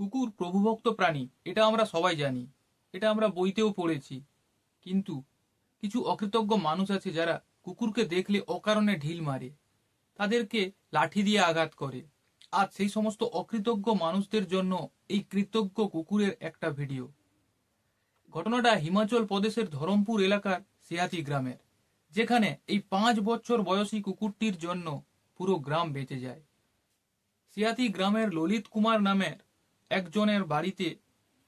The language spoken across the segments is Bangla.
কুকুর প্রভুভক্ত প্রাণী, এটা আমরা সবাই জানি। এটা আমরা বইতেও পড়েছি। কিন্তু কিছু অকৃতজ্ঞ মানুষ আছে যারা কুকুরকে দেখলে অকারণে ঢিল মারে। তাদেরকে লাঠি দিয়ে আঘাত করে। আর সেই সমস্ত অকৃতজ্ঞ মানুষদের জন্য এই কৃতজ্ঞ কুকুরের একটা ভিডিও। ঘটনাটা হিমাচল প্রদেশের ধরমপুর এলাকার সিয়াতি গ্রামের, যেখানে এই পাঁচ বছর বয়সী কুকুরটির জন্য পুরো গ্রাম বেঁচে যায়। সিয়াতি গ্রামের ললিত কুমার নামের একজনের বাড়িতে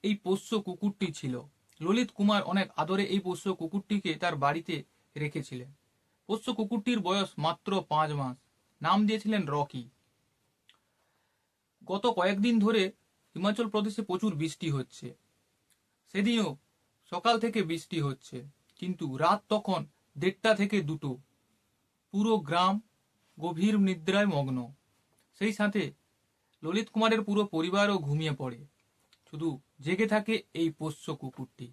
এই পোষ্য কুকুরটি ছিল। ললিত কুমার অনেক আদরে এই পোষ্য কুকুরটিকে তার বাড়িতে রেখেছিলেন। পোষ্য কুকুরটির বয়স মাত্র পাঁচ মাস। নাম দিয়েছিলেন রকি। গত কয়েকদিন ধরে হিমাচল প্রদেশে প্রচুর বৃষ্টি হচ্ছে। সেদিনও সকাল থেকে বৃষ্টি হচ্ছে, কিন্তু রাত তখন দেড়টা থেকে দুটো। পুরো গ্রাম গভীর নিদ্রায় মগ্ন। সেই সাথে ললিত কুমারের পুরো পরিবারও ঘুমিয়ে পড়ে। শুধু জেগে থাকে এই পোষ্য কুকুরটি।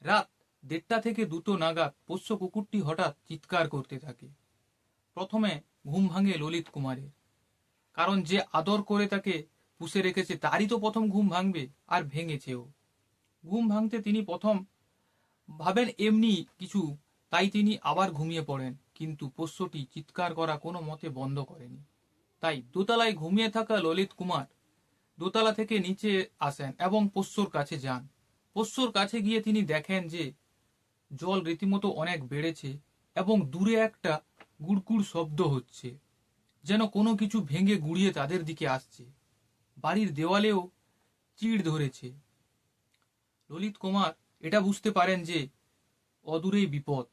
রাত দেড়টা থেকে দুটো নাগাদ পোষ্য কুকুরটি হঠাৎ চিৎকার করতে থাকে। প্রথমে ঘুম ভাঙে ললিত কুমারের। কারণ যে আদর করে তাকে পুষে রেখেছে, তারই তো প্রথম ঘুম ভাঙবে আর ভেঙেছেও ঘুম ভাঙতে তিনি প্রথম ভাবেন এমনি কিছু, তাই তিনি আবার ঘুমিয়ে পড়েন। কিন্তু পোষ্যটি চিৎকার করা কোনো মতে বন্ধ করেনি। তাই দোতলায় ঘুমিয়ে থাকা ললিত কুমার দোতলা থেকে নিচে আসেন এবং পোষ্যর কাছে যান। পোষ্যর কাছে গিয়ে তিনি দেখেন যে জল রীতিমতো অনেক বেড়েছে এবং দূরে একটা গুড়গুড় শব্দ হচ্ছে, যেন কোনো কিছু ভেঙে গুড়িয়ে তাদের দিকে আসছে। বাড়ির দেওয়ালেও চিড় ধরেছে। ললিত কুমার এটা বুঝতে পারেন যে অদূরেই বিপদ,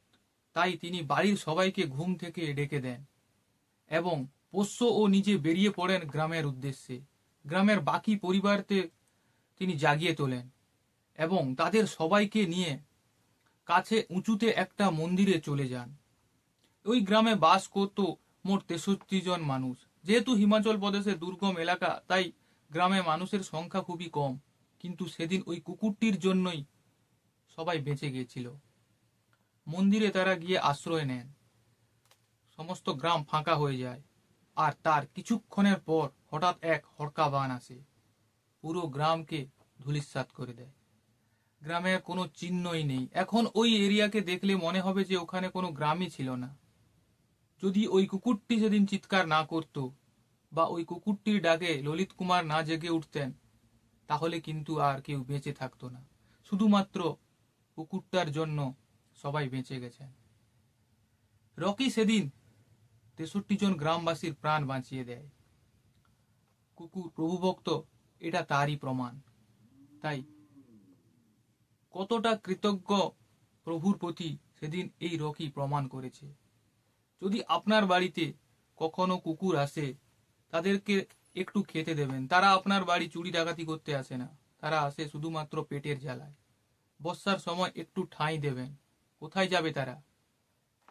তাই তিনি বাড়ির সবাইকে ঘুম থেকে ডেকে দেন এবং পোষ্য ও নিজে বেরিয়ে পড়েন গ্রামের উদ্দেশ্যে। গ্রামের বাকি পরিবারতে তিনি জাগিয়ে তোলেন এবং তাদের সবাইকে নিয়ে কাছে উঁচুতে একটা মন্দিরে চলে যান। ওই গ্রামে বাস করত মোট তেষট্টি জন মানুষ। যেহেতু হিমাচল প্রদেশের দুর্গম এলাকা, তাই গ্রামে মানুষের সংখ্যা খুবই কম। কিন্তু সেদিন ওই কুকুরটির জন্যই সবাই বেঁচে গিয়েছিল। মন্দিরে তারা গিয়ে আশ্রয় নেন। সমস্ত গ্রাম ফাঁকা হয়ে যায়। আর তার কিছুক্ষণের পর হঠাৎ এক হড়কা বান আসে। পুরো গ্রামকে ধূলিসাৎ করে দেয়। গ্রামের কোনো চিহ্নই নেই। এখন ওই এরিয়াকে দেখলে মনে হবে যে ওখানে কোনো গ্রামই ছিল না। যদি ওই কুকুরটি সেদিন চিৎকার না করত বা ওই কুকুরটির ডাকে ললিত কুমার না জেগে উঠতেন, তাহলে কিন্তু আর কেউ বেঁচে থাকতো না। শুধুমাত্র কুকুরটার জন্য সবাই বেঁচে গেছেন। রকি সেদিন তেষট্টি জন গ্রামবাসীর প্রাণ বাঁচিয়ে দেয়। কুকুর, প্রভুভক্ত, এটা তারই প্রমাণ। তাই কতটা কৃতজ্ঞ প্রভুর প্রতি সেদিন এই রকি প্রমাণ করেছে। যদি আপনার বাড়িতে কখনো কুকুর আসে, তাদেরকে একটু খেতে দেবেন। তারা আপনার বাড়ি চুরি ডাকাতি করতে আসে না। তারা আসে শুধুমাত্র পেটের জ্বালায়। বর্ষার সময় একটু ঠাঁই দেবেন। কোথায় যাবে তারা?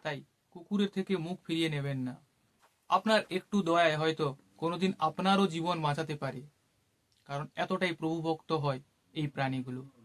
তাই কুকুরের থেকে মুখ ফিরিয়ে নেবেন না। আপনার একটু দয়ায় হয়তো কোনোদিন আপনারও জীবন বাঁচাতে পারে। কারণ এতটাই প্রভুভক্ত হয় এই প্রাণীগুলো।